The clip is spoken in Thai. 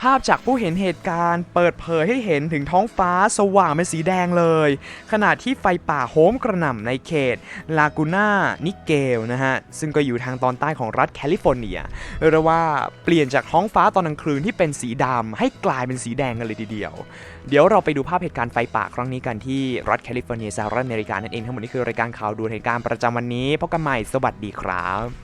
ภาพจากผู้เห็นเหตุการณ์ เปิดเผยให้เห็นถึงท้องฟ้าสว่างเป็นสีแดงเลย ขณะที่ไฟป่าโหมกระหน่ำในเขตลากูน่านิเกลนะฮะ ซึ่งก็อยู่ทางตอนใต้ของรัฐแคลิฟอร์เนียเรียกว่าเปลี่ยนจากท้องฟ้าตอนกลางคืนที่เป็นสีดำให้กลายเป็นสีแดงกันเลยทีเดียว เดี๋ยวเราไปดูภาพเหตุการณ์ไฟป่าครั้งนี้กันที่รัฐแคลิฟอร์เนียสหรัฐอเมริกานั่นเองทั้งหมดนี้คือรายการข่าวด่วนเหตุการณ์ประจำวันนี้พบกันใหม่สวัสดีครับ